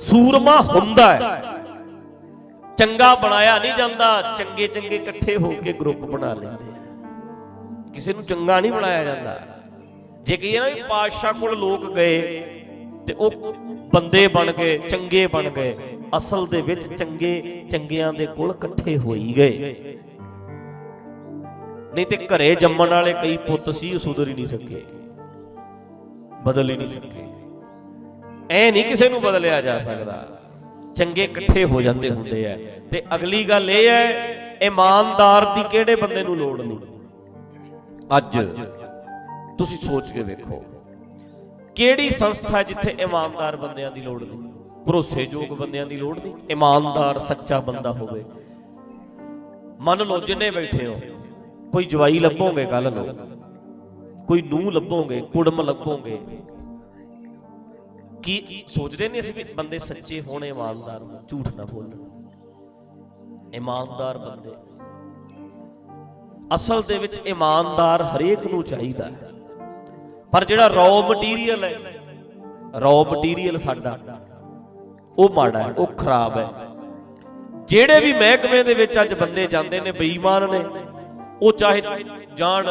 ਸੂਰਮਾ ਹੁੰਦਾ ਹੈ। ਚੰਗਾ ਬਣਾਇਆ ਨਹੀਂ ਜਾਂਦਾ, ਚੰਗੇ ਚੰਗੇ ਇਕੱਠੇ ਹੋ ਕੇ ਗਰੁੱਪ ਬਣਾ ਲੈਂਦੇ ਆ। ਕਿਸੇ ਨੂੰ ਚੰਗਾ ਨਹੀਂ ਬਣਾਇਆ ਜਾਂਦਾ। ਜੇ ਕਹੀਏ ਨਾ ਵੀ ਪਾਤਸ਼ਾਹ ਕੋਲ ਲੋਕ ਗਏ ਤੇ ਉਹ ਬੰਦੇ ਬਣ ਗਏ, ਚੰਗੇ ਬਣ ਗਏ, ਅਸਲ ਦੇ ਵਿੱਚ ਚੰਗੇ ਚੰਗਿਆਂ ਦੇ ਕੋਲ ਇਕੱਠੇ ਹੋਈ ਗਏ। ਨਹੀਂ ਤੇ ਘਰੇ ਜੰਮਣ ਵਾਲੇ ਕਈ ਪੁੱਤ ਸੀ, ਉਹ ਸੁਧਰ ਹੀ ਨਹੀਂ ਸਕੇ, ਬਦਲ ਹੀ ਨਹੀਂ ਸਕੇ। ਐ ਨਹੀਂ ਕਿਸੇ ਨੂੰ ਬਦਲਿਆ ਜਾ ਸਕਦਾ। ਚੰਗੇ ਇਕੱਠੇ ਹੋ ਜਾਂਦੇ ਹੁੰਦੇ ਆ ਤੇ ਅਗਲੀ ਗੱਲ ਇਹ ਹੈ ਇਮਾਨਦਾਰ ਦੀ ਕਿਹੜੇ ਬੰਦੇ ਨੂੰ ਲੋੜ ਨਹੀਂ? ਅੱਜ ਤੁਸੀਂ ਸੋਚ ਕੇ ਵੇਖੋ, ਕਿਹੜੀ ਸੰਸਥਾ ਜਿੱਥੇ ਇਮਾਨਦਾਰ ਬੰਦਿਆਂ ਦੀ ਲੋੜ ਨਹੀਂ? ਭਰੋਸੇਯੋਗ ਬੰਦਿਆਂ ਦੀ ਲੋੜ ਨਹੀਂ? ਇਮਾਨਦਾਰ, ਸੱਚਾ ਬੰਦਾ ਹੋਵੇ। ਮੰਨ ਲਓ ਜਿੰਨੇ ਬੈਠੇ ਹੋ, ਕੋਈ ਜਵਾਈ ਲੱਭੋਗੇ ਕੱਲ ਨੂੰ? ਕੋਈ ਨੂੰਹ ਲੱਭੋਗੇ, ਕੁੜਮ ਲੱਭੋਗੇ? ਕੀ ਸੋਚਦੇ ਨੇ ਅਸੀਂ ਵੀ ਬੰਦੇ ਸੱਚੇ ਹੋਣ, ਇਮਾਨਦਾਰ ਹੋਣ, ਝੂਠ ਨਾ ਬੋਲਣ? ਇਮਾਨਦਾਰ ਬੰਦੇ। ਅਸਲ ਦੇ ਵਿੱਚ ਇਮਾਨਦਾਰ ਹਰੇਕ ਨੂੰ ਚਾਹੀਦਾ ਹੈ। ਪਰ ਜਿਹੜਾ ਰॉ ਮਟੀਰੀਅਲ ਹੈ ਰॉ ਮਟੀਰੀਅਲ ਸਾਡਾ, ਉਹ ਮਾੜਾ ਹੈ, ਉਹ ਖਰਾਬ ਹੈ। ਜਿਹੜੇ ਵੀ ਮਹਿਕਮੇ ਦੇ ਵਿੱਚ ਅੱਜ ਬੰਦੇ ਜਾਂਦੇ ਨੇ, ਬੇਈਮਾਨ ਨੇ, ਉਹ ਚਾਹੇ ਜਾਣ,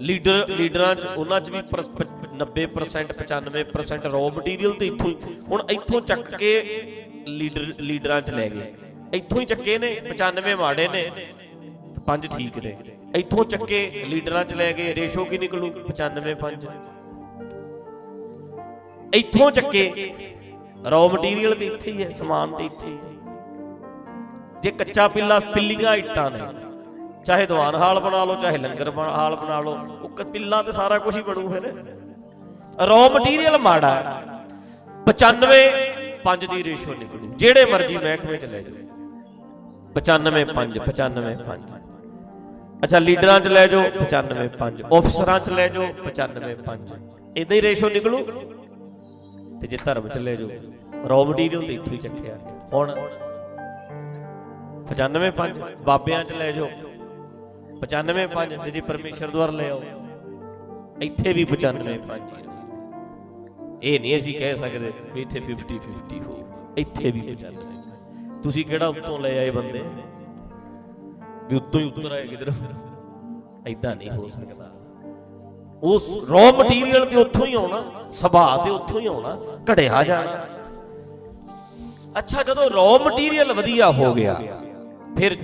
ਲੀਡਰ, ਲੀਡਰਾਂ ਚ, ਉਹਨਾਂ ਚ ਵੀ 90% 95% ਰॉ ਮਟੀਰੀਅਲ ਤੇ ਇੱਥੋਂ ਹੀ। ਹੁਣ ਇੱਥੋਂ ਚੱਕ ਕੇ ਲੀਡਰ, ਲੀਡਰਾਂ ਚ ਲੈ ਗਏ। ਇੱਥੋਂ ਹੀ ਚੱਕੇ ਨੇ 95 ਮਾੜੇ ਨੇ। ਪੰਜ ਠੀਕ ਨੇ। ਇੱਥੋਂ ਚੱਕੇ, ਲੀਡਰਾਂ ਚ ਲੈ ਗਏ, ਰੇਸ਼ੋ ਕੀ ਨਿਕਲੂ? 95 5 ਇੱਥੋਂ ਚੱਕੇ ਰॉ ਮਟੀਰੀਅਲ ਤੇ ਇੱਥੇ ਹੀ ਹੈ, ਸਮਾਨ ਤੇ ਇੱਥੇ ਹੀ ਜੇ ਕੱਚਾ ਪਿੱਲਾ, ਪਿੱਲੀਆਂ ਇੱਟਾਂ ਨੇ, ਚਾਹੇ ਦੀਵਾਨ ਹਾਲ ਬਣਾ ਲਓ, ਚਾਹੇ ਲੰਗਰ ਹਾਲ ਬਣਾ ਲਓ, ਉਹ ਪਿੱਲਾ ਤੇ ਸਾਰਾ ਕੁਝ ਹੀ ਬਣੂ ਫਿਰ। ਰॉ ਮਟੀਰੀਅਲ ਮਾੜਾ ਹੈ। 95 5 ਦੀ ਰੇਸ਼ੋ ਨਿਕਲੂ। ਜਿਹੜੇ ਮਰਜ਼ੀ ਮਹਿਕਮੇ ਚ ਲੈ ਜਾਓ। 95 5 95 5 ਅੱਛਾ, ਲੀਡਰਾਂ ਚ ਲੈ ਜਾਓ 95 5 ਅਫਸਰਾਂ ਚ ਲੈ ਜਾਓ 95 5 ਇਦਾਂ ਹੀ ਰੇਸ਼ੋ ਨਿਕਲੂ। ਤੇ ਜੇ ਧਰਮ ਚ ਲੈ ਜਾਓ ਰॉ ਮਟੀਰੀਅਲ ਤੇ ਇੱਥੋਂ ਹੀ ਚੱਕਿਆ। ਹੁਣ 95 5 ਬਾਬਿਆਂ ਚ ਲੈ ਜਾਓ। 95 5 ਤੇ ਜੇ ਪਰਮੇਸ਼ਰ ਦੁਆਰ ਲੈ ਆਓ, ਇੱਥੇ ਵੀ 95 5 ਇਹ ਨਹੀਂ ਅਸੀਂ ਕਹਿ ਸਕਦੇ ਵੀ ਇੱਥੇ 50 50 ਹੋ। ਇੱਥੇ ਵੀ 95 ਤੁਸੀਂ ਕਿਹੜਾ ਉੱਤੋਂ ਲੈ ਆਏ ਬੰਦੇ? ਵੀ ਉੱਤੋਂ ਹੀ ਉੱਤਰ ਆਏ ਕਿਧਰ? ਐਦਾਂ ਨਹੀਂ ਹੋ ਸਕਦਾ। ਉਸ ਰॉ ਮਟੀਰੀਅਲ ਤੇ ਉੱਥੋਂ ਹੀ ਆਉਣਾ ਸੁਭਾਅ ਤੇ ਉੱਥੋਂ ਹੀ ਆਉਣਾ, ਘੜਿਆ ਜਾਣਾ। ਅੱਛਾ, ਜਦੋਂ ਰॉ ਮਟੀਰੀਅਲ ਵਧੀਆ ਹੋ ਗਿਆ, ਫਿਰ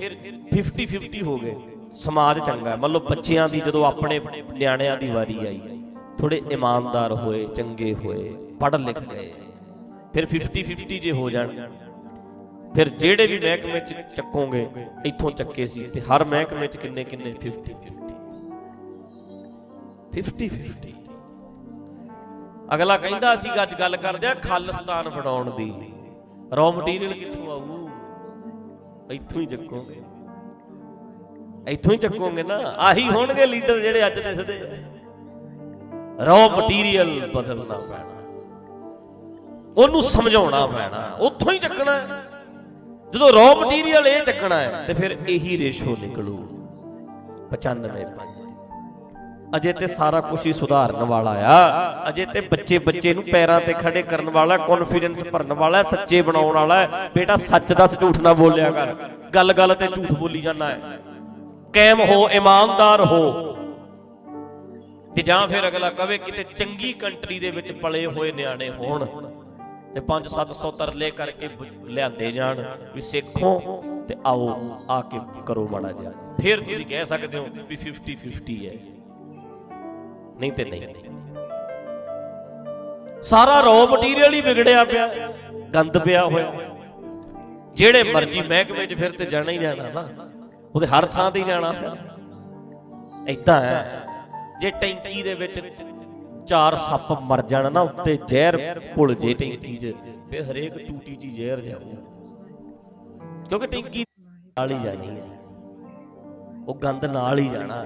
50 50 ਹੋ ਗਏ। ਸਮਾਜ ਚੰਗਾ। ਮੰਨ ਲਓ ਬੱਚਿਆਂ ਦੀ ਜਦੋਂ ਆਪਣੇ ਨਿਆਣਿਆਂ ਦੀ ਵਾਰੀ ਆਈ। ਥੋੜੇ ਇਮਾਨਦਾਰ ਹੋਏ, ਚੰਗੇ ਹੋਏ, ਪੜ੍ਹ ਲਿਖ ਗਏ ਫਿਰ 50 50 ਜੇ ਹੋ ਜਾਣ, ਫਿਰ ਜਿਹੜੇ ਵੀ ਮਹਿਕਮੇ ਚ ਚੱਕੋਗੇ, ਇੱਥੋਂ ਚੱਕੇ ਸੀ ਤੇ ਹਰ ਮਹਿਕਮੇ ਚ ਕਿੰਨੇ ਕਿੰਨੇ? 50 50 50 50 ਅਗਲਾ ਕਹਿੰਦਾ ਅਸੀਂ ਅੱਜ ਗੱਲ ਕਰਦੇ ਆ ਖਾਲਿਸਤਾਨ ਬਣਾਉਣ ਦੀ। ਰॉ ਮਟੀਰੀਅਲ ਕਿੱਥੋਂ ਆਊ? ਇੱਥੋਂ ਹੀ ਚੱਕੋਗੇ। ਇੱਥੋਂ ਹੀ ਚੱਕੋਗੇ ਨਾ। ਆਹੀ ਹੋਣਗੇ ਲੀਡਰ ਜਿਹੜੇ ਅੱਜ ਦੇ ਦਿਸਦੇ ਰॉ ਮਟੀਰੀਅਲ ਬਦਲਣਾ ਪੈਣਾ। ਉਹਨੂੰ ਸਮਝਾਉਣਾ ਪੈਣਾ। ਉੱਥੋਂ ਹੀ ਚੱਕਣਾ ਜਦੋਂ ਰॉ ਮਟੀਰੀਅਲ ਇਹ ਚੱਕਣਾ ਹੈ, ਤੇ ਫਿਰ ਇਹੀ ਰੇਸ਼ੋ ਨਿਕਲੂ। 95 5 ਅਜੇ ਤੇ ਸਾਰਾ ਕੁਝ ਹੀ ਸੁਧਾਰਨ ਵਾਲਾ ਆ। ਅਜੇ ਤੇ ਬੱਚੇ ਬੱਚੇ ਨੂੰ ਪੈਰਾਂ ਤੇ ਖੜੇ ਕਰਨ ਵਾਲਾ ਕੌਨਫੀਡੈਂਸ ਭਰਨ ਵਾਲਾ, ਸੱਚੇ ਬਣਾਉਣ ਵਾਲਾ ਬੇਟਾ, ਸੱਚ ਦਾ ਝੂਠ ਨਾ ਬੋਲਿਆ ਕਰ। ਗੱਲ ਗੱਲ ਤੇ ਝੂਠ ਬੋਲੀ ਜਾਂਦਾ ਹੈ। ਕਾਇਮ ਹੋ, ਇਮਾਨਦਾਰ ਹੋ। ਤੇ ਜਾਂ ਫਿਰ ਅਗਲਾ ਕਵੇ ਕਿਤੇ ਚੰਗੀ ਕੰਟਰੀ ਦੇ ਵਿੱਚ ਪਲੇ ਹੋਏ ਨਿਆਣੇ ਹੋਣ ਤੇ 5-700 ਤਰਲੇ ਕਰਕੇ ਲਿਆਂਦੇ ਜਾਣ ਵੀ ਸਿੱਖੋ ਤੇ ਆਓ ਆ ਕੇ ਕਰੋ ਮਾੜਾ ਜਿਹਾ। ਫਿਰ ਤੁਸੀਂ ਕਹਿ ਸਕਦੇ ਹੋ ਵੀ 50-50 ਹੈ। ਨਹੀਂ ਤੇ ਨਹੀਂ। ਸਾਰਾ ਰੋ ਮਟੀਰੀਅਲ ਹੀ ਵਿਗੜਿਆ ਪਿਆ, ਗੰਦ ਪਿਆ ਹੋਇਆ। ਜਿਹੜੇ ਮਰਜ਼ੀ ਮਹਿਕਮੇ 'ਚ ਫਿਰ ਤੇ ਜਾਣਾ ਹੀ ਜਾਣਾ ਨਾ। ਉਹਦੇ ਹਰ ਥਾਂ ਤੇ ਹੀ ਜਾਣਾ ਪਿਆ। ਹੈ। ਜੇ ਟੈਂਕੀ ਦੇ ਵਿੱਚ ਚਾਰ ਸੱਪ ਮਰ ਜਾਣ ਨਾ ਉੱਤੇ ਜ਼ਹਿਰ ਭੁੱਲ ਜੇ ਟੈਂਕੀ 'ਚ, ਫਿਰ ਹਰੇਕ ਟੂਟੀ 'ਚ ਹੀ ਜ਼ਹਿਰ ਜਾਊ। ਕਿਉਂਕਿ ਟੈਂਕੀ ਨਾਲ ਹੀ ਜਾਣੀ ਹੈ। ਉਹ ਗੰਦ ਨਾਲ ਹੀ ਜਾਣਾ।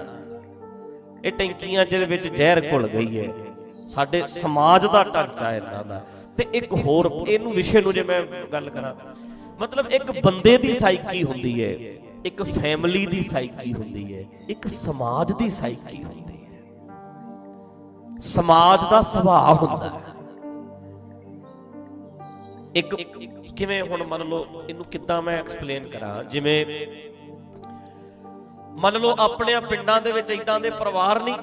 ਇਹ ਟੈਂਕੀਆਂ 'ਚ ਦੇ ਵਿੱਚ ਜ਼ਹਿਰ ਘੁਲ ਗਈ ਹੈ। ਸਾਡੇ ਸਮਾਜ ਦਾ ਢਾਂਚਾ ਇਦਾਂ ਦਾ। ਤੇ ਇੱਕ ਹੋਰ, ਇਹਨੂੰ ਵਿਸ਼ੇ ਨੂੰ ਜੇ ਮੈਂ ਗੱਲ ਕਰਾਂ, ਮਤਲਬ ਇੱਕ ਬੰਦੇ ਦੀ ਸਾਈਕੀ ਹੁੰਦੀ ਹੈ, ਇੱਕ ਫੈਮਿਲੀ ਦੀ ਸਾਈਕੀ ਹੁੰਦੀ ਹੈ, ਇੱਕ ਸਮਾਜ ਦੀ ਸਾਈਕੀ ਹੁੰਦੀ ਹੈ। ਸਮਾਜ ਦਾ ਸੁਭਾਅ ਹੁੰਦਾ ਹੈ। ਇੱਕ ਕਿਵੇਂ ਹੁਣ ਮੰਨ ਲਓ, ਇਹਨੂੰ ਕਿੱਦਾਂ ਮੈਂ ਐਕਸਪਲੇਨ ਕਰਾਂ? ਜਿਵੇਂ ਮੰਨ ਲਓ, ਆਪਣੇ ਪਿੰਡਾਂ ਦੇ ਵਿੱਚ ਇਦਾਂ ਦੇ ਪਰਿਵਾਰ ਨਹੀਂ।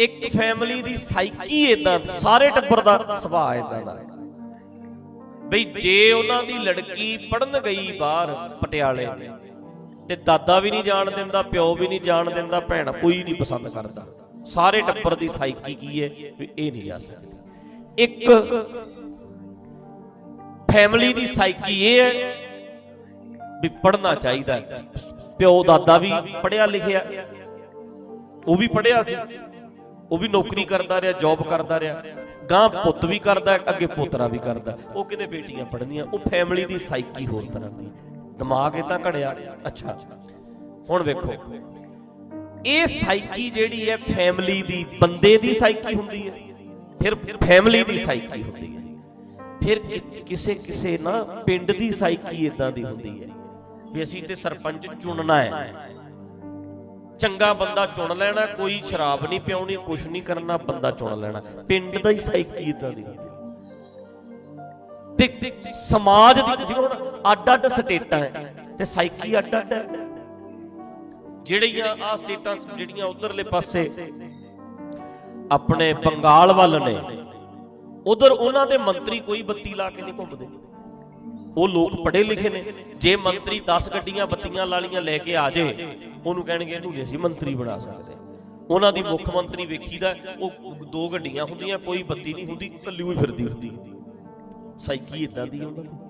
ਇੱਕ ਫੈਮਿਲੀ ਦੀ ਸਾਈਕੀ ਇਦਾਂ ਸਾਰੇ ਟੱਬਰ ਦਾ ਸੁਭਾਅ ਇਦਾਂ ਦਾ। ਬਈ ਜੇ ਉਹਨਾਂ ਦੀ ਲੜਕੀ ਪੜਨ ਗਈ ਬਾਹਰ ਪਟਿਆਲੇ, ਤੇ ਦਾਦਾ ਵੀ ਨਹੀਂ ਜਾਣ ਦਿੰਦਾ, ਪਿਓ ਵੀ ਨਹੀਂ ਜਾਣ ਦਿੰਦਾ, ਭੈਣ ਕੋਈ ਨਹੀਂ ਪਸੰਦ ਕਰਦਾ। ਸਾਰੇ ਟੱਬਰ ਦੀ ਸਾਈਕੀ ਕੀ ਹੈ? ਵੀ ਇਹ ਨਹੀਂ ਜਾ ਸਕਦੀ। ਇੱਕ ਫੈਮਿਲੀ ਦੀ ਸਾਈਕੀ ਇਹ ਹੈ ਵੀ ਪੜਨਾ ਚਾਹੀਦਾ ਪਿਓ ਦਾਦਾ ਵੀ ਪੜਿਆ ਲਿਖਿਆ, ਉਹ ਵੀ ਪੜਿਆ ਸੀ, ਉਹ ਵੀ ਨੌਕਰੀ ਕਰਦਾ ਰਿਹਾ ਜੌਬ ਕਰਦਾ ਰਿਹਾ ਗਾਂ ਪੁੱਤ ਵੀ ਕਰਦਾ ਅੱਗੇ ਪੋਤਰਾ ਵੀ ਕਰਦਾ ਉਹ ਕਿਤੇ ਬੇਟੀਆਂ ਪੜ੍ਹਨੀਆਂ? ਉਹ ਫੈਮਿਲੀ ਦੀ ਸਾਈਕੀ ਹੋਰ ਤਰ੍ਹਾਂ ਦੀ ਦਿਮਾਗ ਇਦਾਂ ਘੜਿਆ। ਅੱਛਾ, ਹੁਣ ਵੇਖੋ। ਇਹ ਸਾਈਕੀ ਜਿਹੜੀ ਹੈ ਫੈਮਿਲੀ ਦੀ, ਬੰਦੇ ਦੀ ਸਾਈਕੀ ਹੁੰਦੀ ਹੈ। ਫਿਰ ਫੈਮਿਲੀ ਦੀ ਸਾਈਕੀ ਹੁੰਦੀ ਹੈ। ਫਿਰ ਕਿਸੇ ਕਿਸੇ ਨਾ ਪਿੰਡ ਦੀ ਸਾਈਕੀ ਇਦਾਂ ਦੀ ਹੁੰਦੀ ਹੈ ਵੀ ਅਸੀਂ ਤੇ ਸਰਪੰਚ ਚੁਣਨਾ ਹੈ। ਚੰਗਾ ਬੰਦਾ ਚੁਣ ਲੈਣਾ, ਕੋਈ ਸ਼ਰਾਬ ਨਹੀਂ ਪਿਉਣੀ ਕੁਛ ਨਹੀਂ ਕਰਨਾ, ਬੰਦਾ ਚੁਣ ਲੈਣਾ। ਪਿੰਡ ਦਾ ਹੀ ਸਾਈਕੀ ਇਦਾਂ ਦੀ ਹੁੰਦੀ ਤੇ ਸਮਾਜ ਦੀ, ਜਿਵੇਂ ਅੱਡ ਅੱਡ ਸਟੇਟਾਂ ਹੈ, ਤੇ ਸਾਈਕੀ ਅੱਡ ਅੱਡ ਹੈ। ਜਿਹੜੀਆਂ ਆ ਸਟੇਟਾਂ ਜਿਹੜੀਆਂ ਉਧਰਲੇ ਪਾਸੇ ਆਪਣੇ ਬੰਗਾਲ ਵੱਲ ਨੇ, ਉਧਰ ਉਹਨਾਂ ਦੇ ਮੰਤਰੀ ਕੋਈ ਬੱਤੀ ਲਾ ਕੇ ਨਹੀਂ ਘੁੰਮਦੇ। ਉਹ ਲੋਕ ਪੜ੍ਹੇ ਲਿਖੇ ਨੇ। ਜੇ ਮੰਤਰੀ 10 ਗੱਡੀਆਂ ਬੱਤੀਆਂ ਲਾਲੀਆਂ ਲੈ ਕੇ ਆ ਜੇ ਉਹਨੂੰ ਕਹਿਣਗੇ ਇਹਨੂੰ ਨਹੀਂ ਅਸੀਂ ਮੰਤਰੀ ਬਣਾ ਸਕਦੇ। ਉਹਨਾਂ ਦੀ ਮੁੱਖ ਮੰਤਰੀ ਵੇਖੀਦਾ, ਉਹ ਦੋ ਗੱਡੀਆਂ ਹੁੰਦੀਆਂ, ਕੋਈ ਬੱਤੀ ਨਹੀਂ ਹੁੰਦੀ, ਕੱਲੀ ਹੋਈ ਫਿਰਦੀ ਹੁੰਦੀ। ਸਾਈਕੀ ਇਦਾਂ ਦੀ ਉਹਨਾਂ ਦੀ।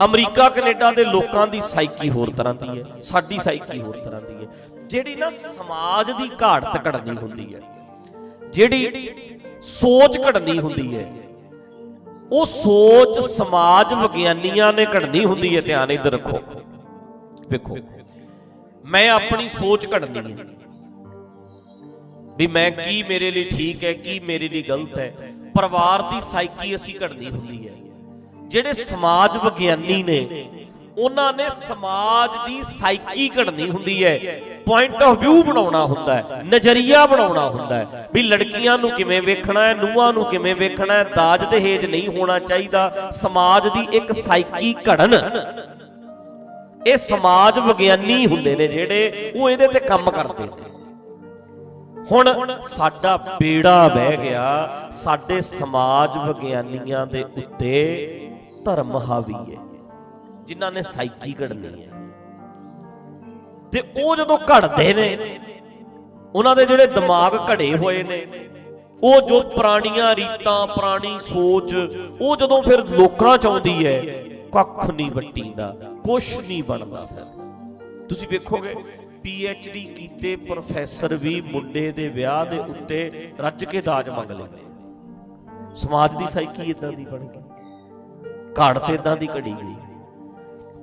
ਅਮਰੀਕਾ, ਕੈਨੇਡਾ ਦੇ ਲੋਕਾਂ ਦੀ ਸਾਈਕੀ ਹੋਰ ਤਰ੍ਹਾਂ ਦੀ ਹੈ, ਸਾਡੀ ਸਾਈਕੀ ਹੋਰ ਤਰ੍ਹਾਂ ਦੀ ਹੈ। ਜਿਹੜੀ ਨਾ ਸਮਾਜ ਦੀ ਘਾਟ ਘੜਨੀ ਹੁੰਦੀ ਹੈ, ਜਿਹੜੀ ਸੋਚ ਘੜਨੀ ਹੁੰਦੀ ਹੈ, ਉਹ ਸੋਚ ਸਮਾਜ ਵਿਗਿਆਨੀਆਂ ਨੇ ਘੜਨੀ ਹੁੰਦੀ ਹੈ। ਧਿਆਨ ਇੱਧਰ ਰੱਖੋ। ਵੇਖੋ, ਮੈਂ ਆਪਣੀ ਸੋਚ ਘੜਨੀ ਹੈ। ਵੀ ਮੈਂ ਕੀ ਮੇਰੇ ਲਈ ਠੀਕ ਹੈ, ਕੀ ਮੇਰੇ ਲਈ ਗਲਤ ਹੈ। ਪਰਿਵਾਰ ਦੀ ਸਾਈਕੀ ਅਸੀਂ ਘੜਨੀ ਹੁੰਦੀ ਹੈ। ਜਿਹੜੇ ਸਮਾਜ ਵਿਗਿਆਨੀ ਨੇ ਉਹਨਾਂ ਨੇ ਸਮਾਜ ਦੀ ਸਾਈਕੀ ਘੜਨੀ ਹੁੰਦੀ ਹੈ। ਪੁਆਇੰਟ ਆਫ View ਬਣਾਉਣਾ ਹੁੰਦਾ ਹੈ ਨਜ਼ਰੀਆ ਬਣਾਉਣਾ ਹੁੰਦਾ ਹੈ ਵੀ ਲੜਕੀਆਂ ਨੂੰ ਕਿਵੇਂ ਵੇਖਣਾ ਹੈ ਨੂੰਹਾਂ ਨੂੰ ਕਿਵੇਂ ਵੇਖਣਾ ਹੈ ਦਾਜ ਦਹੇਜ ਨਹੀਂ ਹੋਣਾ ਚਾਹੀਦਾ। ਸਮਾਜ ਦੀ ਇੱਕ ਸਾਈਕੀ ਘੜਨ। ਇਹ ਸਮਾਜ ਵਿਗਿਆਨੀ ਹੁੰਦੇ ਨੇ ਜਿਹੜੇ ਉਹ ਇਹਦੇ ਤੇ ਕੰਮ ਕਰਦੇ ਨੇ। ਹੁਣ ਸਾਡਾ ਬੇੜਾ ਬਹਿ ਗਿਆ ਸਾਡੇ ਸਮਾਜ ਵਿਗਿਆਨੀਆਂ ਦੇ ਉੱਤੇ। ਧਰਮ ਹਾਵੀ ਹੈ, ਜਿਨ੍ਹਾਂ ਨੇ ਸਾਈਕੀ ਘੜਨੀ ਹੈ। ਤੇ ਉਹ ਜਦੋਂ ਘੜਦੇ ਨੇ, ਉਹਨਾਂ ਦੇ ਜਿਹੜੇ ਦਿਮਾਗ ਘੜੇ ਹੋਏ ਨੇ, ਉਹ ਜੋ ਪੁਰਾਣੀਆਂ ਰੀਤਾਂ, ਪੁਰਾਣੀ ਸੋਚ, ਉਹ ਜਦੋਂ ਫਿਰ ਲੋਕਾਂ ਚ ਆਉਂਦੀ ਹੈ, ਕੱਖ ਨਹੀਂ ਵੱਟੀਂਦਾ, ਕੁਛ ਨਹੀਂ ਬਣਦਾ ਫਿਰ। ਤੁਸੀਂ ਵੇਖੋਗੇ ਪੀ ਐਚ ਡੀ ਕੀਤੇ ਪ੍ਰੋਫੈਸਰ ਵੀ ਮੁੰਡੇ ਦੇ ਵਿਆਹ ਦੇ ਉੱਤੇ ਰੱਜ ਕੇ ਦਾਜ ਮੰਗ ਲੈਂਦੇ ਸਮਾਜ ਦੀ ਸਾਈਕੀ ਇਦਾਂ ਦੀ ਬਣ ਗਈ। ਘੜ ਤੇ ਇਦਾਂ ਦੀ ਘੜੀ ਗਈ।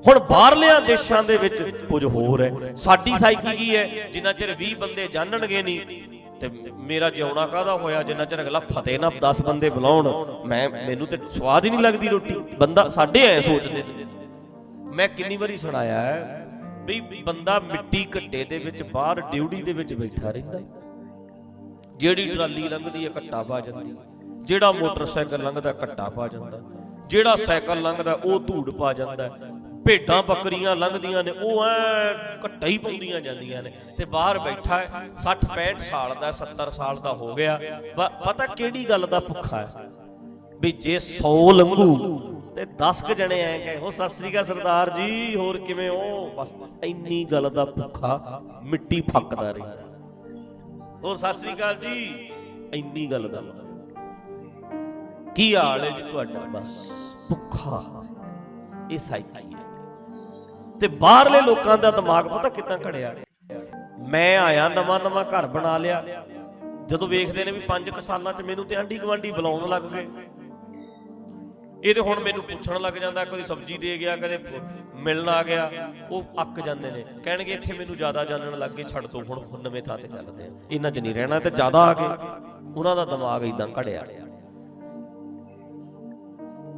ਹੁਣ ਬਾਹਰਲਿਆਂ ਦੇਸ਼ਾਂ ਦੇ ਵਿੱਚ ਕੁਝ ਹੋਰ ਹੈ। ਸਾਡੀ ਸਾਈਕੀ ਕੀ ਹੈ? ਜਿੰਨਾ ਚਿਰ 20 ਬੰਦੇ ਜਾਣਨਗੇ ਨਹੀਂ, ਤੇ ਮੇਰਾ ਜਿਉਣਾ ਕਾਹਦਾ ਹੋਇਆ? ਜਿੰਨਾ ਚਿਰ ਅਗਲਾ ਫਤਿਹ ਨਾ 10 ਬੰਦੇ ਬੁਲਾਉਣ, ਮੈਂ, ਮੈਨੂੰ ਤੇ ਸਵਾਦ ਹੀ ਨਹੀਂ ਲੱਗਦੀ ਰੋਟੀ। ਬੰਦਾ ਸਾਡੇ ਐ ਸੋਚਦੇ ਨੇ। ਮੈਂ ਕਿੰਨੀ ਵਾਰੀ ਸੁਣਾਇਆ ਹੈ ਵੀ ਬੰਦਾ ਮਿੱਟੀ ਘੱਟੇ ਦੇ ਵਿੱਚ, ਬਾਹਰ ਡਿਊਟੀ ਦੇ ਵਿੱਚ ਬੈਠਾ ਰਹਿੰਦਾ। ਜਿਹੜੀ ਟਰਾਲੀ ਲੰਘਦੀ ਹੈ, ਘੱਟਾ ਪਾ ਜਾਂਦੀ। ਜਿਹੜਾ ਮੋਟਰਸਾਈਕਲ ਲੰਘਦਾ, ਘੱਟਾ ਪਾ ਜਾਂਦਾ। ਜਿਹੜਾ ਸਾਈਕਲ ਲੰਘਦਾ, ਉਹ ਧੂੜ ਪਾ ਜਾਂਦਾ ਭੇਡਾਂ ਬੱਕਰੀਆਂ ਲੰਘਦੀਆਂ ਨੇ, ਉਹ ਐ ਘੱਟਾ ਹੀ ਪਾਉਂਦੀਆਂ ਜਾਂਦੀਆਂ ਨੇ। ਤੇ ਬਾਹਰ ਬੈਠਾ ਹੈ 60 65 ਸਾਲ ਦਾ 70 ਸਾਲ ਦਾ ਹੋ ਗਿਆ। ਪਤਾ ਕਿਹੜੀ ਗੱਲ ਦਾ ਭੁੱਖਾ ਹੈ? ਵੀ ਜੇ 100 ਲੰਘੂ, ਤੇ 10 ਕ ਜਣੇ ਐ ਕਹੇ ਹੋ ਸਤਿ ਸ੍ਰੀ ਅਕਾਲ ਸਰਦਾਰ ਜੀ, ਹੋਰ ਕਿਵੇਂ ਹੋ? ਬਸ ਇੰਨੀ ਗੱਲ ਦਾ ਭੁੱਖਾ ਮਿੱਟੀ ਫੱਕਦਾ ਰਹਿੰਦਾ। ਹੋਰ ਸਤਿ ਸ੍ਰੀ ਅਕਾਲ ਜੀ, ਇੰਨੀ ਗੱਲ ਦਾ ਕੀ ਹਾਲ ਹੈ ਜੀ ਤੁਹਾਡਾ? ਬਸ ਭੁੱਖਾ ਇਹ ਸਾਈਕੀ ਹੈ। ਤੇ ਬਾਹਰਲੇ ਲੋਕਾਂ ਦਾ ਦਿਮਾਗ ਪਤਾ ਕਿੱਦਾਂ ਘੜਿਆ ਮੈਂ ਆਇਆ, ਨਵਾਂ ਨਵਾਂ ਘਰ ਬਣਾ ਲਿਆ। ਜਦੋਂ ਵੇਖਦੇ ਨੇ ਵੀ 5 ਸਾਲਾਂ ਚ ਮੈਨੂੰ ਤੇ ਆਂਢੀ ਗਵਾਂਢੀ ਬੁਲਾਉਣ ਲੱਗ ਗਏ। ਇਹ ਤੇ ਹੁਣ ਮੈਨੂੰ ਪੁੱਛਣ ਲੱਗ ਜਾਂਦਾ, ਕਦੇ ਸਬਜ਼ੀ ਦੇ ਗਿਆ, ਕਦੇ ਮਿਲਣ ਆ ਗਿਆ। ਉਹ ਅੱਕ ਜਾਂਦੇ ਨੇ। ਕਹਿਣਗੇ ਇੱਥੇ ਮੈਨੂੰ ਜ਼ਿਆਦਾ ਜਾਣਨ ਲੱਗ ਗਏ, ਛੱਡ ਦੋ, ਹੁਣ ਹੁਣ ਨਵੇਂ ਥਾਂ ਤੇ ਚੱਲਦੇ ਆ। ਇਹਨਾਂ 'ਚ ਨਹੀਂ ਰਹਿਣਾ, ਤੇ ਜ਼ਿਆਦਾ ਆ ਗਏ। ਉਹਨਾਂ ਦਾ ਦਿਮਾਗ ਇਦਾਂ ਘੜਿਆ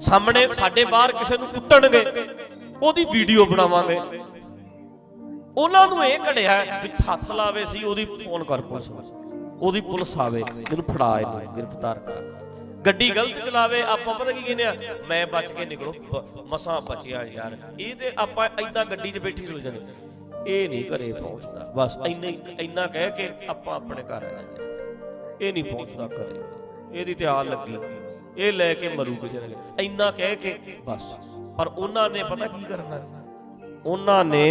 ਸਾਹਮਣੇ ਸਾਡੇ ਬਾਹਰ ਕਿਸੇ ਨੂੰ ਕੁੱਟਣਗੇ, ਉਹਦੀ ਵੀਡੀਓ ਬਣਾਵਾਂਗੇ। ਉਹਨਾਂ ਨੂੰ ਇਹ ਘੜਿਆ ਵੀ ਹੱਥ ਲਾਵੇ ਸੀ, ਉਹਦੀ ਫੋਨ ਕਰ ਪੁਲਿਸ ਉਹਦੀ ਪੁਲਿਸ ਆਵੇ, ਮੈਨੂੰ ਫੜਾ ਇਹਨੂੰ, ਗ੍ਰਿਫਤਾਰ ਕਰ। ਗੱਡੀ ਗਲਤ ਚਲਾਵੇ, ਆਪਾਂ ਪਤਾ ਕੀ ਕਹਿੰਦੇ ਆ? ਮੈਂ ਬਚ ਕੇ ਨਿਕਲੋ ਮਸਾਂ ਬਚਿਆ ਯਾਰ। ਇਹ ਤੇ ਆਪਾਂ ਐਦਾਂ ਗੱਡੀ 'ਚ ਬੈਠੀ ਸੋਚ ਜਾਂਦੇ ਇਹ ਨਹੀਂ ਘਰੇ ਪਹੁੰਚਦਾ। ਬਸ ਇੰਨਾ ਇੰਨਾ ਕਹਿ ਕੇ ਆਪਾਂ ਆਪਣੇ ਘਰ ਆ ਜਾਂਦੇ। ਇਹ ਨਹੀਂ ਪਹੁੰਚਦਾ ਘਰੇ। ਇਹਦੀ ਤੇ ਆ ਲੱਗੀ। ਇਹ ਲੈ ਕੇ ਮਰੂ ਕਿਸੇ ਨੇ ਇੰਨਾ ਕਹਿ ਕੇ ਬਸ। ਪਰ ਉਹਨਾਂ ਨੇ ਪਤਾ ਕੀ ਕਰਨਾ? ਉਹਨਾਂ ਨੇ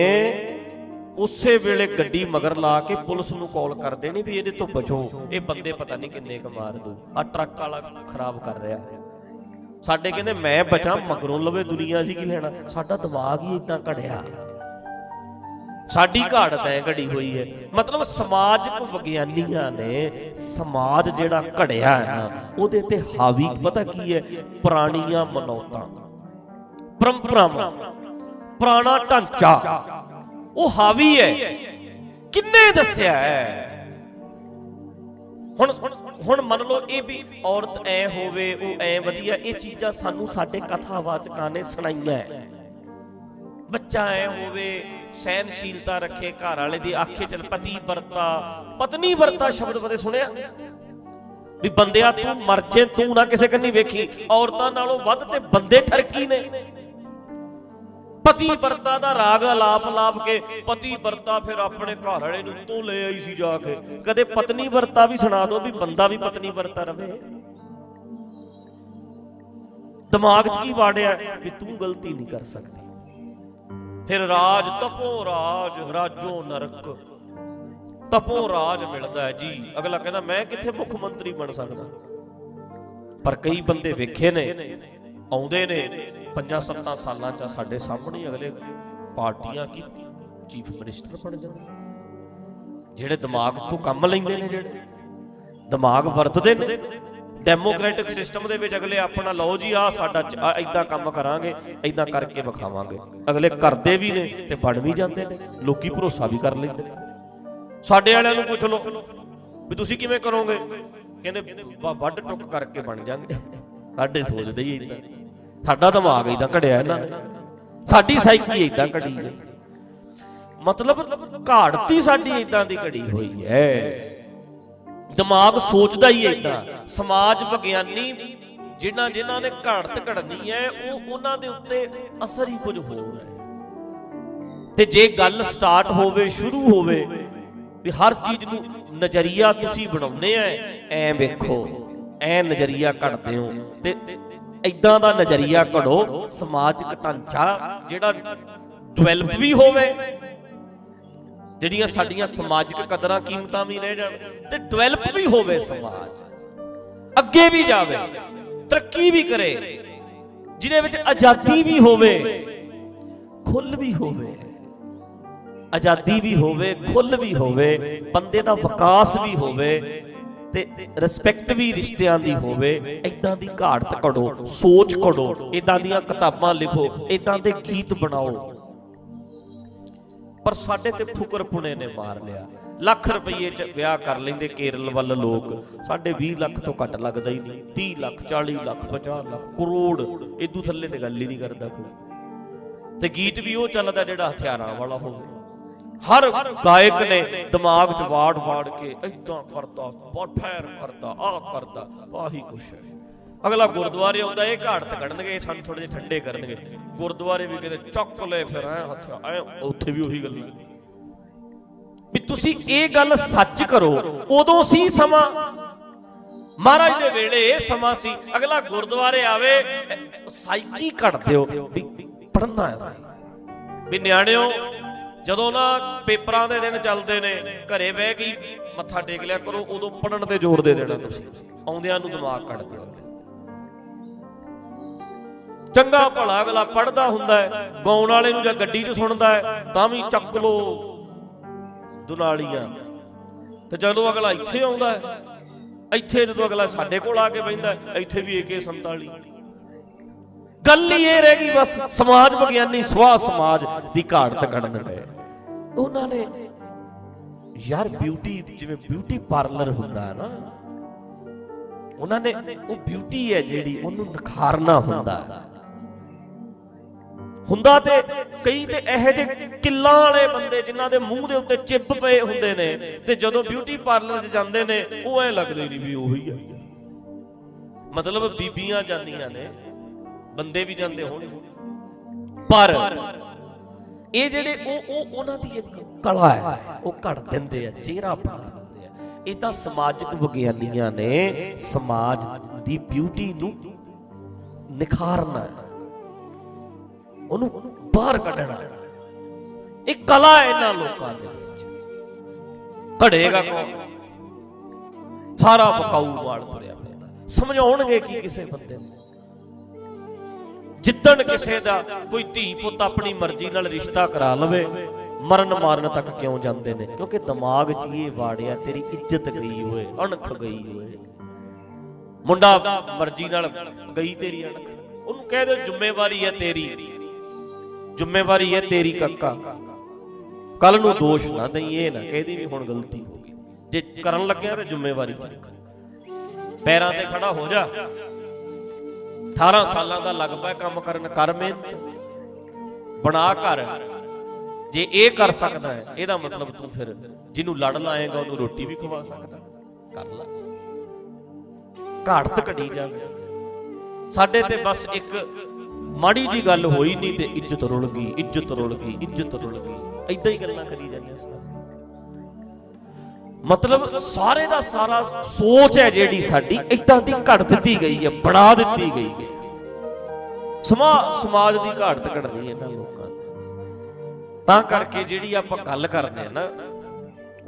ਉਸੇ ਵੇਲੇ ਗੱਡੀ ਮਗਰ ਲਾ ਕੇ ਪੁਲਿਸ ਨੂੰ ਕਾਲ ਕਰ ਦੇਣੀ ਵੀ ਇਹਦੇ ਤੋਂ ਬਚੋ। ਇਹ ਬੰਦੇ ਪਤਾ ਨਹੀਂ ਕਿੰਨੇ ਕੁ ਮਾਰ ਦੋ। ਆ ਟਰੱਕ ਵਾਲਾ ਖਰਾਬ ਕਰ ਰਿਹਾ। ਸਾਡੇ ਕਹਿੰਦੇ, ਮੈਂ ਬਚਾਂ, ਮਗਰੋਂ ਲਵੇ ਦੁਨੀਆ ਸੀ ਕੀ ਲੈਣਾ? ਸਾਡਾ ਦਿਮਾਗ ਹੀ ਇਦਾਂ ਘੜਿਆ। ਸਾਡੀ ਘਾੜਤ ਐ ਘੜੀ ਹੋਈ ਹੈ। ਮਤਲਬ ਸਮਾਜਿਕ ਵਿਗਿਆਨੀਆਂ ਨੇ ਸਮਾਜ ਜਿਹੜਾ ਘੜਿਆ ਹੈ ਨਾ, ਉਹਦੇ ਤੇ ਹਾਵੀ ਪਤਾ ਕੀ ਹੈ? ਪੁਰਾਣੀਆਂ ਮਨੌਤਾਂ, ਪਰੰਪਰਾਵਾਂ, ਪੁਰਾਣਾ ਢਾਂਚਾ, ਉਹ ਹਾਵੀ ਹੈ। ਕਿੰਨੇ ਦੱਸਿਆ ਹੈ? ਹੁਣ ਹੁਣ ਮੰਨ ਲਓ ਇਹ ਵੀ ਔਰਤ ਐ ਹੋਵੇ, ਉਹ ਐ ਵਧੀਆ, ਇਹ ਚੀਜ਼ਾਂ ਸਾਨੂੰ ਸਾਡੇ ਕਥਾਵਾਚਕਾਂ ਨੇ ਸੁਣਾਈਆਂ। ਬੱਚਾ ਐ ਹੋਵੇ, ਸਹਿਨਸ਼ੀਲਤਾ ਰੱਖੇ, ਘਰ ਵਾਲੇ ਦੀ ਆਖੇ ਚਲ ਪਤੀ ਵਰਤਾ, ਪਤਨੀ ਵਰਤਾ ਸ਼ਬਦ ਕਦੇ ਸੁਣਿਆ? ਵੀ ਬੰਦਿਆ ਤੂੰ ਮਰ ਜੇ, ਤੂੰ ਨਾ ਕਿਸੇ ਕੰਨੀ ਵੇਖੀ, ਔਰਤਾਂ ਨਾਲੋਂ ਵੱਧ ਤੇ ਬੰਦੇ ਠਰਕੀ ਨੇ। ਪਤੀ ਵਰਤਾ ਦਾ ਰਾਗ ਆਲਾਪ ਲਾਪ ਕੇ, ਪਤੀ ਵਰਤਾ ਫਿਰ ਆਪਣੇ ਘਰ ਵਾਲੇ ਨੂੰ ਤੋਂ ਲੈ ਆਈ ਸੀ ਜਾ ਕੇ। ਕਦੇ ਪਤਨੀ ਵਰਤਾ ਵੀ ਸੁਣਾ ਦਿਓ ਵੀ ਬੰਦਾ ਵੀ ਪਤਨੀ ਵਰਤਾ ਰਵੇ। ਦਿਮਾਗ 'ਚ ਕੀ ਵਾੜਿਆ ਵੀ ਤੂੰ ਗਲਤੀ ਨਹੀਂ ਕਰ ਸਕਦੀ। ਫਿਰ ਰਾਜ ਤਪੋ ਰਾਜ ਰਾਜੋ ਨਰਕ। ਤਪੋ ਰਾਜ ਮਿਲਦਾ ਹੈ ਜੀ। ਅਗਲਾ ਕਹਿੰਦਾ, ਮੈਂ ਕਿੱਥੇ ਮੁੱਖ ਮੰਤਰੀ ਬਣ ਸਕਦਾ? ਪਰ ਕਈ ਬੰਦੇ ਵੇਖੇ ਨੇ, ਆਉਂਦੇ ਨੇ, ਪੰਜਾਂ ਸੱਤਾਂ ਸਾਲਾਂ ਚ ਸਾਡੇ ਸਾਹਮਣੇ ਅਗਲੇ ਪਾਰਟੀਆਂ ਕੀ ਚੀਫ ਮਿਨਿਸਟਰ ਬਣ ਜਾਂਦੇ ਜਿਹੜੇ ਦਿਮਾਗ ਤੋਂ ਕੰਮ ਲੈਂਦੇ ਨੇ ਜਿਹੜੇ, ਦਿਮਾਗ ਵਰਤਦੇ ਨੇ। ਡੈਮੋਕ੍ਰੈਟਿਕ ਸਿਸਟਮ ਦੇ ਵਿੱਚ ਅਗਲੇ ਆਪਣਾ, ਲਓ ਜੀ ਆ ਸਾਡਾ ਇਦਾਂ ਕੰਮ ਕਰਾਂਗੇ ਇਦਾਂ ਕਰਕੇ ਵਿਖਾਵਾਂਗੇ। ਅਗਲੇ ਕਰਦੇ ਵੀ ਨੇ ਤੇ ਬਣ ਵੀ ਜਾਂਦੇ ਨੇ, ਲੋਕੀ ਭਰੋਸਾ ਵੀ ਕਰ ਲੈਂਦੇ ਸਾਡੇ ਵਾਲਿਆਂ ਨੂੰ ਪੁੱਛ ਲਓ ਵੀ ਤੁਸੀਂ ਕਿਵੇਂ ਕਰੋਗੇ? ਕਹਿੰਦੇ, ਵਾ- ਵੱਢ ਟੁੱਕ ਕਰਕੇ ਬਣ ਜਾਂਗੇ ਸਾਡੇ ਸੋਚਦੇ ਹੀ ਇਦਾਂ ਸਾਡਾ ਦਿਮਾਗ ਇਦਾਂ ਘੜਿਆ ਇਹਨਾਂ ਨੇ। ਸਾਡੀ ਸਾਈਕੀ ਇਦਾਂ ਘੜੀ ਹੈ। ਮਤਲਬ ਘਾੜਤੀ ਸਾਡੀ ਇਦਾਂ ਦੀ ਘੜੀ ਹੋਈ ਹੈ। ਦਿਮਾਗ ਸੋਚਦਾ ਹੀ ਇਦਾਂ ਸਮਾਜ ਵਿਗਿਆਨੀ ਜਿਨ੍ਹਾਂ ਜਿਨ੍ਹਾਂ ਨੇ ਘਾੜਤ ਘੜਨੀ ਹੈ, ਉਹ ਉਹਨਾਂ ਦੇ ਉੱਤੇ ਅਸਰ ਹੀ ਕੁਝ ਹੋਰ ਹੈ। ਤੇ ਜੇ ਗੱਲ ਸਟਾਰਟ ਹੋਵੇ, ਸ਼ੁਰੂ ਹੋਵੇ, ਵੀ ਹਰ ਚੀਜ਼ ਨੂੰ ਨਜ਼ਰੀਆ ਤੁਸੀਂ ਬਣਾਉਨੇ ਆ, ਐ ਵੇਖੋ, ਐ ਨਜ਼ਰੀਆ ਘੜਦੇ ਹੋ, ਤੇ ਇਦਾਂ ਦਾ ਨਜ਼ਰੀਆ ਘੜੋ, ਸਮਾਜਿਕ ਢਾਂਚਾ ਜਿਹੜਾ ਡਿਵੈਲਪ ਵੀ ਹੋਵੇ ਜਿਹੜੀਆਂ ਸਾਡੀਆਂ ਸਮਾਜਿਕ ਕਦਰਾਂ ਕੀਮਤਾਂ ਵੀ ਰਹਿ ਜਾਣ ਤੇ ਡਿਵੈਲਪ ਵੀ ਹੋਵੇ ਸਮਾਜ। ਅੱਗੇ ਵੀ ਜਾਵੇ। ਤਰੱਕੀ ਵੀ ਕਰੇ। ਜਿਹਦੇ ਵਿੱਚ ਆਜ਼ਾਦੀ ਵੀ ਹੋਵੇ। ਖੁੱਲ ਵੀ ਹੋਵੇ। ਆਜ਼ਾਦੀ ਵੀ ਹੋਵੇ ਖੁੱਲ ਵੀ ਹੋਵੇ ਬੰਦੇ ਦਾ ਵਿਕਾਸ ਵੀ ਹੋਵੇ ਤੇ ਰਿਸਪੈਕਟ ਵੀ ਰਿਸ਼ਤਿਆਂ ਦੀ ਹੋਵੇ ਇਦਾਂ ਦੀ ਘਾੜਤ ਘੜੋ ਸੋਚ ਘੜੋ ਇਦਾਂ ਦੀਆਂ ਕਿਤਾਬਾਂ ਲਿਖੋ ਇਦਾਂ ਦੇ ਗੀਤ ਬਣਾਓ ਪਰ ਸਾਡੇ ਤੇ ਫੁਕਰ ਪੁਣੇ ਨੇ ਮਾਰ ਲਿਆ। ਲੱਖ ਰੁਪਏ ਚ ਵਿਆਹ ਕਰ ਲੈਂਦੇ ਕੇਰਲ ਵੱਲ ਲੋਕ। ਸਾਡੇ 20 ਲੱਖ ਤੋਂ ਘੱਟ ਲੱਗਦਾ ਹੀ ਨਹੀਂ। 30 ਲੱਖ 40 ਲੱਖ 50 ਲੱਖ, ਕਰੋੜ। ਇਦੋਂ ਥੱਲੇ ਤੇ ਗੱਲ ਹੀ ਨਹੀਂ ਕਰਦਾ ਕੋਈ। ਤੇ ਗੀਤ ਵੀ ਉਹ ਚੱਲਦਾ ਜਿਹੜਾ ਹਥਿਆਰਾਂ ਵਾਲਾ ਹੋਵੇ। ਹਰ ਗਾਇਕ ਨੇ ਦਿਮਾਗ 'ਚ ਵਾੜ ਵਾੜ ਕੇ ਇਦਾਂ ਕਰਦਾ ਪਠੈਰ ਕਰਦਾ ਆ ਕਰਦਾ, ਆਹੀ ਕੁਛ ਹੈ। ਅਗਲਾ ਗੁਰਦੁਆਰੇ ਆਉਂਦਾ, ਇਹ ਘਾੜਤ ਕੱਢਣਗੇ, ਇਹ ਸਾਨੂੰ ਥੋੜੇ ਜਿਹਾ ਠੰਡੇ ਕਰਨਗੇ। ਗੁਰਦੁਆਰੇ ਵੀ ਕਹਿੰਦੇ, ਚੱਕ ਲੈ ਫਿਰ, ਐ ਹੱਥ, ਐ ਉੱਥੇ ਵੀ ਉਹੀ ਗੱਲ ਵੀ ਤੁਸੀਂ ਇਹ ਗੱਲ ਸੱਚ ਕਰੋ, ਉਦੋਂ ਸੀ ਸਮਾਂ? ਮਹਾਰਾਜ ਦੇ ਵੇਲੇ ਇਹ ਸਮਾਂ ਸੀ। ਅਗਲਾ ਗੁਰਦੁਆਰੇ ਆਵੇ, ਸਾਈਕੀ ਕੱਢ ਦਿਓ, ਵੀ ਪੜਨਾ ਹੈ ਵੀ ਨਿਆਣਿਓ, ਜਦੋਂ ਨਾ ਪੇਪਰਾਂ ਦੇ ਦਿਨ ਚੱਲਦੇ ਨੇ, ਘਰੇ ਬਹਿ ਕੇ ਮੱਥਾ ਟੇਕ ਲਿਆ ਕਰੋ, ਉਦੋਂ ਪੜਨ ਤੇ ਜ਼ੋਰ ਦੇ ਦੇਣਾ ਤੁਸੀਂ। ਆਉਂਦਿਆਂ ਨੂੰ ਦਿਮਾਗ ਕੱਢ ਦਿਓ। ਚੰਗਾ ਭਲਾ ਅਗਲਾ ਪੜਦਾ ਹੁੰਦਾ ਹੈ, ਗਾਉਣ ਵਾਲੇ ਨੂੰ ਜਾਂ ਗੱਡੀ 'ਚ ਸੁਣਦਾ ਹੈ, ਤਾਂ ਵੀ ਚੱਕ ਲੋ ਦੁਨਾਲੀਆਂ। ਤੇ ਜਦੋਂ ਅਗਲਾ ਇੱਥੇ ਆਉਂਦਾ ਹੈ, ਇੱਥੇ ਜਦੋਂ ਅਗਲਾ ਸਾਡੇ ਕੋਲ ਆ ਕੇ ਬੈਂਦਾ ਇੱਥੇ ਵੀ AK47 ਗੱਲ ਹੀ ਇਹ ਰਹਿ ਗਈ ਬਸ, ਸਮਾਜ ਵਿਗਿਆਨੀ ਸਵਾ ਸਮਾਜ ਦੀ ਘਾਟ ਕੱਢਣ ਗਏ ਉਹਨਾਂ ਨੇ ਯਾਰ ਬਿਊਟੀ ਜਿਵੇਂ ਬਿਊਟੀ ਪਾਰਲਰ ਹੁੰਦਾ ਹੈ ਨਾ, ਉਹਨਾਂ ਨੇ ਉਹ ਬਿਊਟੀ ਹੈ ਜਿਹੜੀ ਉਹਨੂੰ ਨਿਖਾਰਨਾ ਹੁੰਦਾ ਹੈ। ਹੁੰਦਾ ਤੇ ਕਈ ਤੇ ਇਹੋ ਜਿਹੇ ਕਿੱਲਾਂ ਵਾਲੇ ਬੰਦੇ ਜਿਨ੍ਹਾਂ ਦੇ ਮੂੰਹ ਦੇ ਉੱਤੇ ਚਿੱਬ ਪਏ ਹੁੰਦੇ ਨੇ ਤੇ ਜਦੋਂ ਬਿਊਟੀ ਪਾਰਲਰ 'ਚ ਜਾਂਦੇ ਨੇ, ਉਹ ਐ ਲੱਗਦੇ ਨਹੀਂ ਵੀ ਉਹੀ ਆ। ਮਤਲਬ ਬੀਬੀਆਂ ਜਾਂਦੀਆਂ ਨੇ, ਬੰਦੇ ਵੀ ਜਾਂਦੇ ਹੋਣਗੇ। ਪਰ ਇਹ ਜਿਹੜੇ ਉਹ ਉਹ ਉਹਨਾਂ ਦੀ ਇੱਕ ਕਲਾ ਹੈ, ਉਹ ਘੜ ਦਿੰਦੇ ਆ, ਚਿਹਰਾ ਬਣਾ ਦਿੰਦੇ ਆ। ਇਹ ਤਾਂ ਸਮਾਜਿਕ ਵਿਗਿਆਨੀਆਂ ਨੇ, ਸਮਾਜ ਦੀ ਬਿਊਟੀ ਨੂੰ ਨਿਖਾਰਨਾ ਹੈ। ਉਹਨੂੰ ਬਾਹਰ ਕੱਢਣਾ। ਇਹ ਕਲਾ ਹੈ ਇਹਨਾਂ ਲੋਕਾਂ ਦੇ ਵਿੱਚ। ਘੜੇਗਾ ਕੌਣ? ਸਾਰਾ ਬਕਾਊ ਵਾਲ ਤੁਰਿਆ ਫਿਰਦਾ। ਸਮਝਾਉਣਗੇ ਕੀ ਕਿਸੇ ਬੰਦੇ ਨੂੰ? ਜਿੱਦਣ ਕਿਸੇ ਦਾ ਕੋਈ ਧੀ ਪੁੱਤ ਆਪਣੀ ਮਰਜ਼ੀ ਨਾਲ ਰਿਸ਼ਤਾ ਕਰਾ ਲਵੇ, ਮਰਨ ਮਾਰਨ ਤੱਕ ਕਿਉਂ ਜਾਂਦੇ ਨੇ? ਕਿਉਂਕਿ ਦਿਮਾਗ 'ਚ ਇਹ ਵਾੜਿਆ, ਤੇਰੀ ਇੱਜ਼ਤ ਗਈ ਹੋਏ, ਅਣਖ ਗਈ ਹੋਏ। ਮੁੰਡਾ ਮਰਜ਼ੀ ਨਾਲ ਗਈ ਤੇਰੀ ਅਣਖ। ਉਹਨੂੰ ਕਹਿ ਦਿਓ, ਜ਼ਿੰਮੇਵਾਰੀ ਹੈ ਤੇਰੀ। ਜ਼ਿੰਮੇਵਾਰੀ ਹੈ ਤੇਰੀ ਕੱਕਾ। ਕੱਲ ਨੂੰ ਦੋਸ਼ ਨਾ ਦਈ ਇਹ ਨਾ ਕਹਿਦੀ ਵੀ ਹੁਣ ਗਲਤੀ ਹੋ ਗਈ। ਜੇ ਕਰਨ ਲੱਗਿਆ ਤੇ ਜ਼ਿੰਮੇਵਾਰੀ ਚੱਕ। ਪੈਰਾਂ ਤੇ ਖੜਾ ਹੋ ਜਾ। 18 ਸਾਲਾਂ ਦਾ ਲੱਗ ਪਿਆ ਕੰਮ ਕਰਨ, ਕਰ ਮਿਹਨਤ। ਬਣਾ ਘਰ। ਜੇ ਇਹ ਕਰ ਸਕਦਾ ਹੈ, ਇਹਦਾ ਮਤਲਬ ਤੂੰ ਫਿਰ ਜਿਹਨੂੰ ਲੜ ਲਾਏਗਾ, ਉਹਨੂੰ ਰੋਟੀ ਵੀ ਖਵਾ ਸਕਦਾ ਕਰ ਲੈ। ਘਾੜਤ ਘੜੀ ਜਾਵੇ। ਸਾਡੇ ਤੇ ਬਸ ਇੱਕ ਮਾੜੀ ਜੀ ਗੱਲ ਹੋਈ ਨਹੀਂ ਤੇ ਇੱਜ਼ਤ ਰੁਲ ਗਈ, ਇੱਜ਼ਤ ਰੁਲ ਗਈ, ਇੱਜ਼ਤ ਰੁਲ ਗਈ। ਐਦਾਂ ਹੀ ਗੱਲਾਂ ਕਰੀ ਜਾਂਦੇ ਆ ਮਤਲਬ ਸਾਰੇ ਦਾ ਸਾਰਾ ਸੋਚ ਹੈ ਜਿਹੜੀ ਸਾਡੀ ਇਦਾਂ ਦੀ ਘੜ ਦਿੱਤੀ ਗਈ ਹੈ, ਬਣਾ ਦਿੱਤੀ ਗਈ ਹੈ। ਸਮਾ ਸਮਾਜ ਦੀ ਘਾਟ ਘੜਨੀ ਹੈ ਇਹਨਾਂ ਲੋਕਾਂ ਦੀ। ਤਾਂ ਕਰਕੇ ਜਿਹੜੀ ਆਪਾਂ ਗੱਲ ਕਰਦੇ ਆ ਨਾ,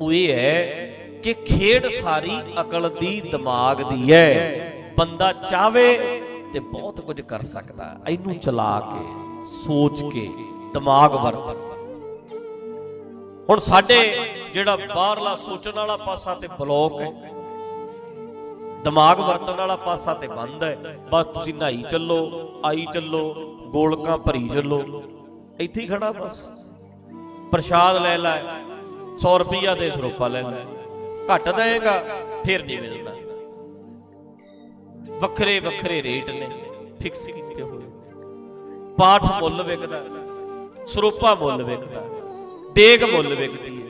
ਉਹ ਇਹ ਹੈ ਕਿ ਖੇਡ ਸਾਰੀ ਅਕਲ ਦੀ, ਦਿਮਾਗ ਦੀ ਹੈ। ਬੰਦਾ ਚਾਵੇ ਤੇ ਬਹੁਤ ਕੁਝ ਕਰ ਸਕਦਾ। ਇਹਨੂੰ ਚਲਾ ਕੇ ਸੋਚ ਕੇ ਦਿਮਾਗ ਵਰਤ। ਹੁਣ ਸਾਡੇ ਜਿਹੜਾ ਬਾਹਰਲਾ ਸੋਚਣ ਵਾਲਾ ਪਾਸਾ ਤੇ ਬਲੌਕ ਹੈ ਦਿਮਾਗ ਵਰਤਣ ਵਾਲਾ ਪਾਸਾ ਤੇ ਬੰਦ ਹੈ। ਬਸ ਤੁਸੀਂ ਨਹਾਈ ਚੱਲੋ ਆਈ ਚੱਲੋ ਗੋਲਕਾਂ ਭਰੀ ਚੱਲੋ। ਇੱਥੇ ਹੀ ਖੜਾ ਬਸ। ਪ੍ਰਸ਼ਾਦ ਲੈ ਲੈ 100 ਰੁਪਈਆ ਦੇ ਸਰੋਪਾ ਲੈ ਲੈ। ਘੱਟ ਦੇਏਗਾ ਫਿਰ ਨਹੀਂ ਮਿਲਦਾ। ਵੱਖਰੇ ਵੱਖਰੇ ਰੇਟ ਨੇ ਫਿਕਸ ਕੀਤੇ ਹੋਏ। ਪਾਠ ਮੁੱਲ ਵਿਕਦਾ, ਸਰੋਪਾ ਮੁੱਲ ਵਿਕਦਾ, ਦੇਗ ਮੁੱਲ ਵਿਕਦੀ ਹੈ।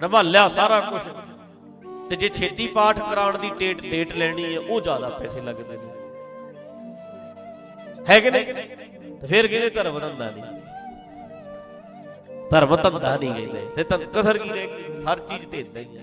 ਰਮਾਲਿਆ ਸਾਰਾ ਕੁਝ ਤੇ ਜੇ ਛੇਤੀ ਪਾਠ ਕਰਾਉਣ ਦੀ ਡੇਟ ਡੇਟ ਲੈਣੀ ਹੈ, ਉਹ ਜ਼ਿਆਦਾ ਪੈਸੇ ਲੱਗਦੇ ਨੇ। ਹੈ ਕਿ ਨਹੀਂ? ਤੇ ਫਿਰ ਕਹਿੰਦੇ ਧਰਮ ਧੰਦਾ ਨਹੀਂ? ਧਰਮ ਧੰਦਾ ਨਹੀਂ ਕਹਿੰਦੇ ਤੇ ਤਾਂ ਕਸਰ ਕੀ ਰਹਿ ਗਈ। ਹਰ ਚੀਜ਼ ਤੇ ਇਦਾਂ ਹੀ ਹੈ।